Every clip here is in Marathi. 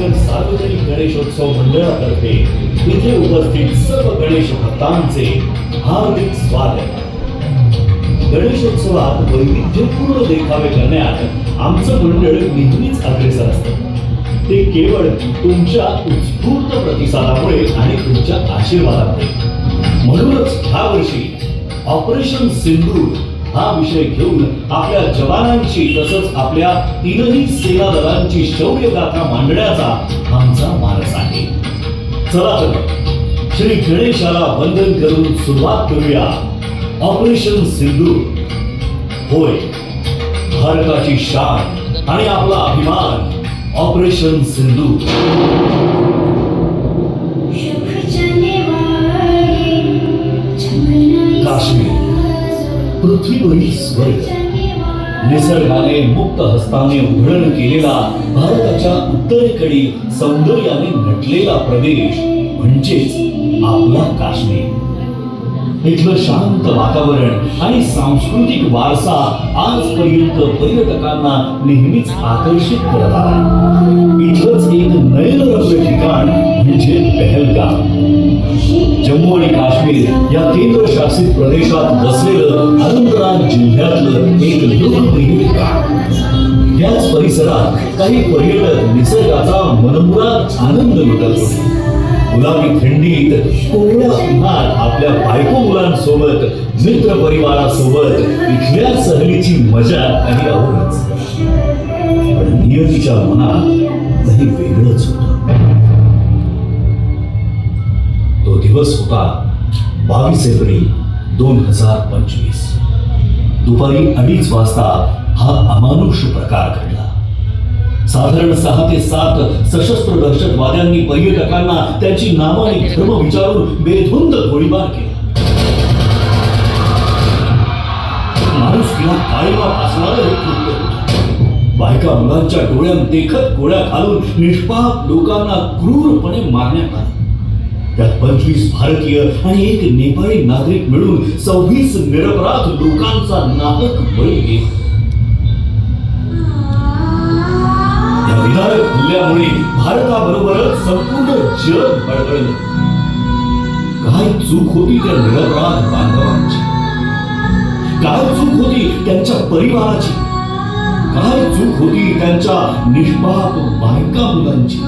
पनवेल सार्वजनिक गणेशोत्सव मंडळातर्फे इथे उपस्थित सर्व गणेश भक्तांचे हार्दिक स्वागत. गणेशोत्सवात वैविध्यपूर्ण देखावे करण्यात आमचं मंडळ नेहमीच अग्रेसर असतं. ते केवळ तुमच्या उत्स्फूर्त प्रतिसादामुळे आणि तुमच्या आशीर्वादामुळे. म्हणूनच ह्या वर्षी ऑपरेशन सिंधू हा विषय घेऊन आपल्या जवानांची तसंच आपल्या तीनही सेना दलांची शौर्य गाथा मांडण्याचा आमचा मानस आहे. चला तर श्री गणेशाला वंदन करून सुरुवात करूया. ऑपरेशन सिंधू होय भारताची शान आणि आपला अभिमान ऑपरेशन सिंधू काश्मीर. पृथ्वीवरील स्वर्ग. निसर्गाने मुक्त हस्ताने उधळण केलेला भारताच्या उत्तरेकडील सौंदर्याने नटलेला प्रदेश म्हणजेच आपला काश्मीर. इथलं शांत वातावरण आणि सांस्कृतिक वारसा आजपर्यंत पर्यटकांना नेहमीच आकर्षित करत आला. इथलंच एक नयनरम्य ठिकाण म्हणजे पहलगाम. जम्मू आणि काश्मीर या केंद्रशासित प्रदेशात वसलेलं अनंतनाग जिल्ह्यातलं एक लोकप्रिय ठिकाण. याच परिसरात काही पर्यटक निसर्गाचा मनमुराद आनंद लुटत होते. गुलाबी थंडीत कोवळ्या उन्हात आपल्या बायको मुलांसोबत मित्र परिवारासोबत इथल्या सहलीची मजा काही आवडच. पण नियतीच्या मनात काही वेगळंच होतं. तो दिवस होता बावीस एप्रिल दोन हजार पंचवीस. दुपारी अडीच वाजता हा अमानुष प्रकार घडला. साधारण सहा ते सात सशस्त्र दहशतवाद्यांनी पर्यटकांना त्यांची नावं आणि धर्म विचारून बेधुंद गोळीबार केला. माणूस किंवा काळीमा असणार बायका मुलांच्या डोळ्यात देखत गोळ्या घालून निष्पाप लोकांना क्रूरपणे मारण्यात आलं. त्यात पंचवीस भारतीय आणि एक नेपाळी नागरिक मिळून सव्वीस निरपराध लोकांचा नाहक बळी घेतला या विधायक हल्ल्यामुळे भारताबरोबरच संपूर्ण जग बळबळलं. काय चूक होती त्या निरपराध बांधवांची? काय चूक होती त्यांच्या परिवाराची? काय चूक होती त्यांच्या निष्पाप बायका मुलांची?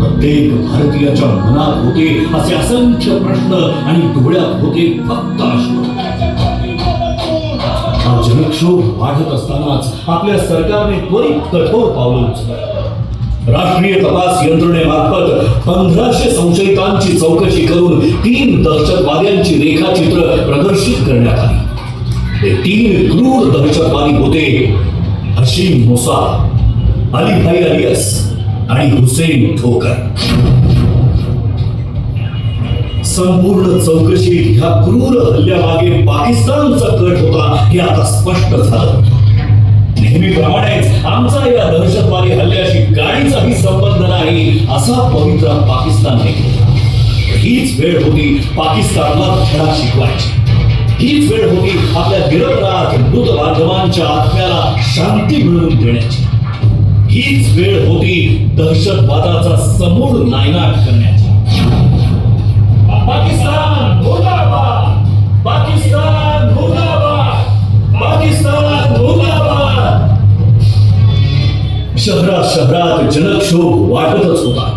प्रत्येक भारतीयाच्या मनात होते असे असंख्य प्रश्न आणि डोळ्यात होते फक्त अश्रू. हा जनक्षोभ वाढत असतानाच आपल्या सरकारने त्वरित कठोर पावलं उचललं. राष्ट्रीय तपास यंत्रणेमार्फत पंधराशे संशयितांची चौकशी करून तीन दहशतवाद्यांची रेखाचित्र प्रदर्शित करण्यात आली. ते तीन क्रूर दहशतवादी होते हशीम मुसा अली भाई अलियस आणि हुसेन ठोकर. संपूर्ण चौकशीत ह्या क्रूर हल्ल्यामागे पाकिस्तानचा कट होता हे आता स्पष्ट झालं. नेहमीप्रमाणेच आमचा या दहशतवादी हल्ल्याशी काहीचाही संबंध नाही असा पवित्रा पाकिस्तानने हीच वेळ होती पाकिस्तानला धडा शिकवायची. हीच वेळ होती आपल्या निरपराध मृत बांधवांच्या आत्म्याला शांती मिळवून देण्याची. हीच वेळ होती दहशतवादाचा समूळ नायनाट करण्याची. शहरात शहरात जनक्षोभ वाढतच होता.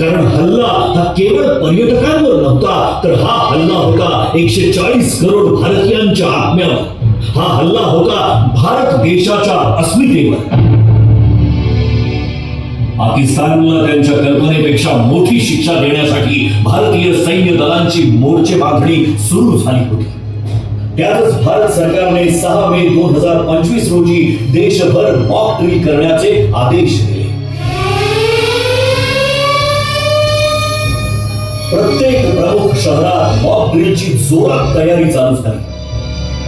कारण हल्ला हा केवळ पर्यटकांवर नव्हता तर हा हल्ला होता एकशे चाळीस करोड भारतीयांच्या आत्म्यावर. हा हल्ला होता भारत देशाच्या अस्मितेवर. पाकिस्तानला त्यांच्या कल्पनेपेक्षा मोठी शिक्षा देण्यासाठी भारतीय सैन्य दलांची मोर्चे बांधणी सुरू झाली होती. त्यातच भारत सरकारने सहा मे दोन हजार पंचवीस रोजी देशभर मॉक ड्रिल करण्याचे आदेश दिले. प्रत्येक प्रमुख शहरात मॉक ड्रिलची जोरात तयारी चालू झाली.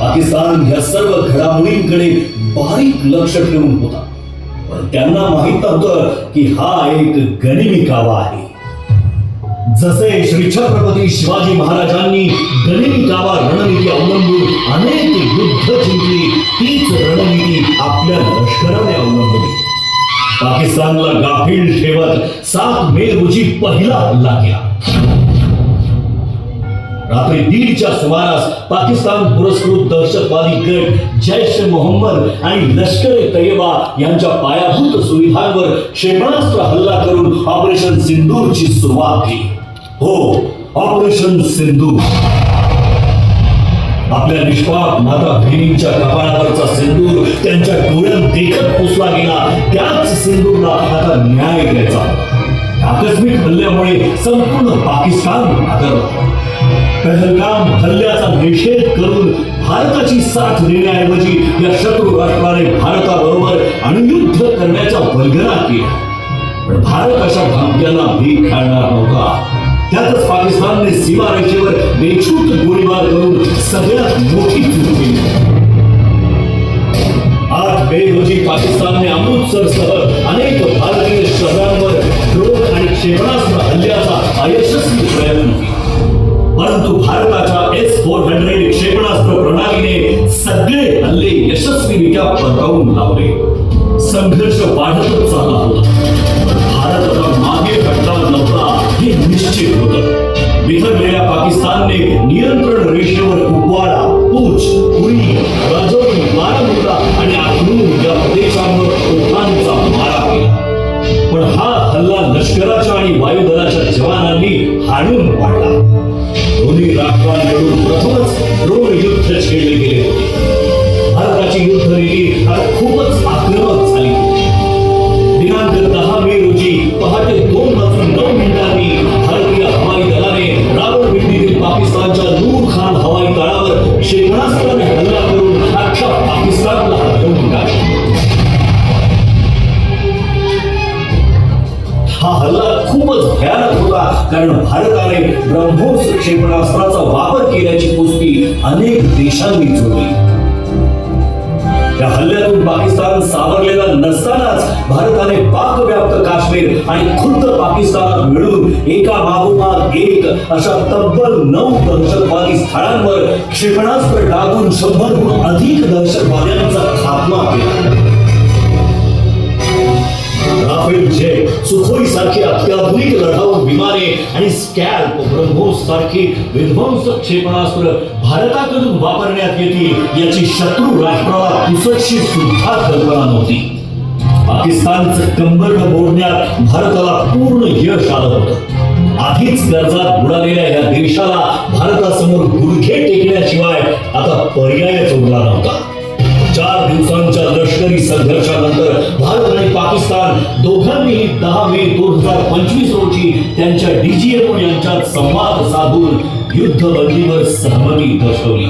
पाकिस्तान या सर्व घडामोडींकडे बारीक लक्ष ठेवून होता. पण त्यांना माहीत नव्हतं की हा एक गणिमी कावा आहे. जसे श्री छत्रपती शिवाजी महाराजांनी गनिमी गावा रणनीती अवलंबून अनेक युद्ध जिंकली तीच रणनीती आपल्या लष्कराने अवलंबली. पाकिस्तानला गाफील ठेवत सात मे रोजी पहिला हल्ला केला. रात्री दीडच्या सुमारास पाकिस्तान पुरस्कृत दहशतवादी गट जैश मोहम्मद आणि लष्कर ए तैयबा यांच्या पायाभूत सुविधांवर क्षेपणास्त्र हल्ला करून ऑपरेशन सिंदूरची सुरुवात केली. हो ऑपरेशन सिंदूर. आपल्या निष्पाप माता बहिणींच्या कपाळावरचा सिंदूर त्यांच्या डोळ्यात देखत पुसला गेला. त्याच सिंदूरला आता न्याय द्यायचा आकस्मिक हल्ल्यामुळे संपूर्ण पाकिस्तान हादरला पहलगाम हल्ल्याचा निषेध करून भारताची साथ देण्याऐवजी या शत्रू राष्ट्राने भारताबरोबर अणुयुद्ध करण्याचा वल्गना केला. पण भारत अशा धमक्यांना भीक घालणार नव्हता. त्यातच पाकिस्तानने सीमारेषेवर बेछूट गोळीबार करून सगळ्यात मोठी चूक केली. आठ मे रोजी पाकिस्तानने अमृतसरसह अनेक भारतीय शहरांवर ड्रोन आणि क्षेपणास्त्र हल्ल्याचा अयशस्वी प्रयत्न केला. परंतु भारताच्या एस फोर हंड्रेड क्षेपणास्त्र प्रणालीने सगळे हल्ले यशस्वीरित्या परतावून लावले. संघर्ष वाढतच चालला होता. पण भारत आता मागे हटणार नव्हता हे निश्चित होत. बिथरलेल्या पाकिस्तानने नियंत्रण रेषेवर कुपवाडा पूछ पुरी राजौरी बारामुल्ला आणि अखनूर या प्रदेशांवर तोफांचा मारा केला. पण हा हल्ला लष्कराच्या आणि वायुदलाच्या जवानांनी हाणून पाडला. दोन्ही राष्ट्रांकडून प्रथमच ड्रोन युद्ध छेडले गेले. होते भारताची युद्ध रीती आता खूपच कारण भारताने ब्रह्मोस क्षेपणास्त्राचा वापर केल्याची पुष्टी अनेक देशांनी जोडली. या हल्ल्यातून पाकिस्तान सावरलेला नसतानाच भारताने पाकव्याप्त काश्मीर आणि खुद्द पाकिस्तानात मिळून एका मागोमाग एक अशा तब्बल नऊ दहशतवादी स्थळांवर क्षेपणास्त्र टाकून शंभरहून अधिक दहशतवाद्यांचा खात्मा केला. राफेल जेट सुखोई सारखी अत्याधुनिक लढाऊ विमाने आणि स्कॅल्प ब्रह्मोस सारखी विध्वंसक क्षेपणास्त्र भारताकडून वापरण्यात येतील याची शत्रू राष्ट्राला पुसटशी सुद्धा कल्पना नव्हती. पाकिस्तानचं कंबर मोडण्यात भारताला पूर्ण यश आलं होतं. आधीच कर्जात बुडालेल्या या देशाला भारतासमोर गुडघे टेकण्याशिवाय आता पर्यायच उरला नव्हता. चार दिवसांच्या लष्करी संघर्षानंतर भारत पाकिस्तान दोघांनीही दहा मे दोन हजार पंचवीस रोजी त्यांच्या डीजीएमओ यांच्यात संवाद साधून युद्धबंदीवर सहमती दर्शवली.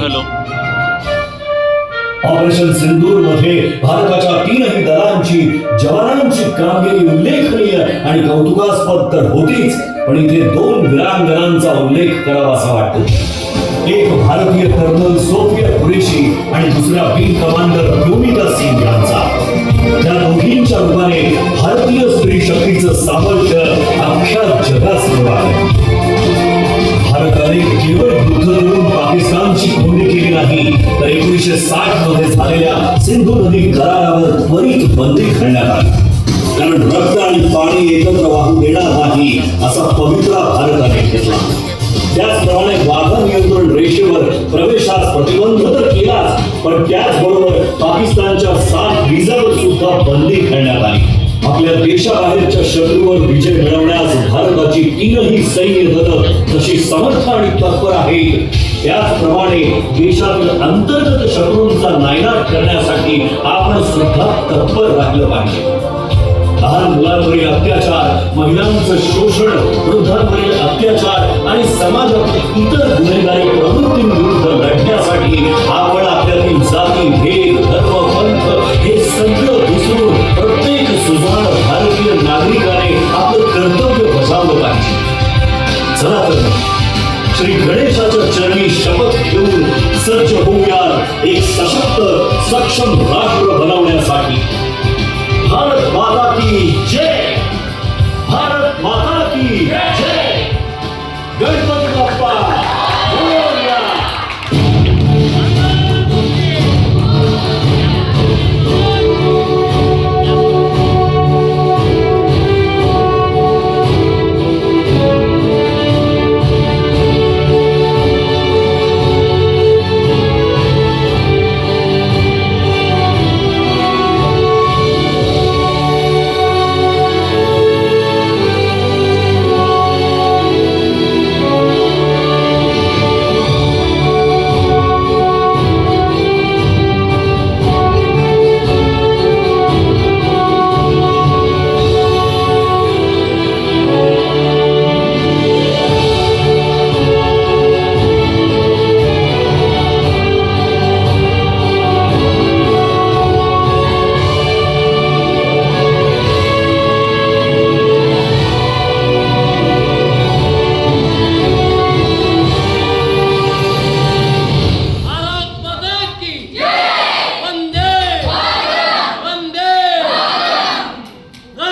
ऑपरेशन सिंदूरमध्ये भारताच्या तीनही दलांची जवानांची कामगिरी उल्लेखनीय आणि कौतुकास्पद तर होतीच पण इथे दोन वीरांगनांचा उल्लेख करावासा वाटतो. एक भारतीय कर्नल सोफिया कुरेशी आणि दुसरा विंग कमांडर योमिका सिंग यांचा. त्या दोघींच्या रूपाने भारतीय स्त्री शक्तीचं सामर्थ्य अख्ख्या जगासमोर आहे. भारताने केवळ युद्ध लढून पाकिस्तानची कोंडी केली नाही तर एकोणीसशे साठमध्ये झालेल्या सिंधू नदी करारावर त्वरित बंदी घालण्यात आली. कारण रक्त आणि पाणी एकत्र वाहून देणार नाही असा पवित्रा भारताने घेतला. त्याचप्रमाणे वाघा नियंत्रण रेषेवर प्रवेशास प्रतिबंध तर केलाच पण त्याचबरोबर विजावर बंदी घालण्यात आली. आपल्या देशाबाहेरच्या शत्रूवर विजय मिळवण्यास भारताची तीनही सैन्य दलं जशी समर्थ आणि तत्पर आहेत त्याचप्रमाणे देशातील अंतर्गत शत्रूंचा नायनाट करण्यासाठी आपण सुद्धा तत्पर राहिलं पाहिजे. लहान मुलांवरील अत्याचार महिलांचं शोषण वृद्धांवरील अत्याचार आणि समाजातील इतर गुन्हेगारी प्रवृत्तींविरुद्ध लढण्यासाठी सुजाण भारतीय नागरिकाने आपलं कर्तव्य बजावलं पाहिजे. चला तर श्री गणेशाच्या चरणी शपथ घेऊन सज्ज होऊया एक सशक्त सक्षम